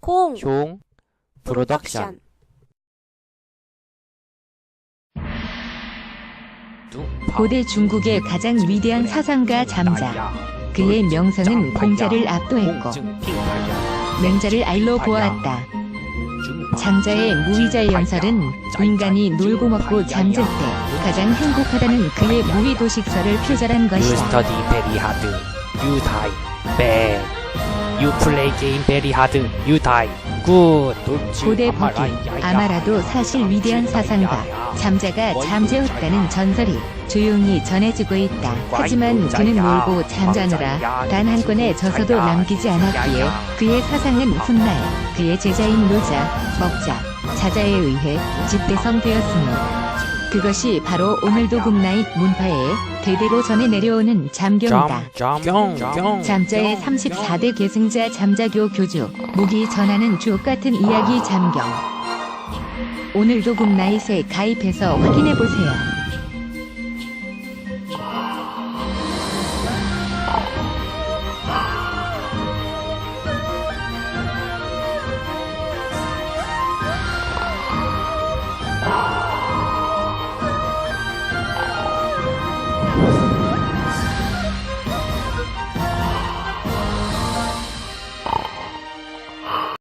콩 종 프로덕션 고대 중국의 가장 위대한 사상가 잠자. 그의 명성은 공자를 압도했고 맹자를 알로 보았다. 장자의 무위자 연설은 인간이 놀고 먹고 잠잘 때 가장 행복하다는 그의 무위 도식설을 표절한 것이다. You play game very hard. You die. Good. 고대 북이 아마라도 사실 위대한 사상가 잠자가 잠재웠다는 전설이 조용히 전해지고 있다. 하지만 그는 놀고 잠자느라 단한 건의 저서도 남기지 않았기에 그의 사상은 훗날 그의 제자인 노자, 먹자, 자자에 의해 집대성되었으니 그것이 바로 오늘도 굿나잇 문파에 대대로 전해 내려오는 잠경이다. 경. 잠자의 34대 계승자 잠자교 교주, 목이 전하는 주옥 같은 이야기 잠경. 오늘도 굿나잇에 가입해서 확인해보세요.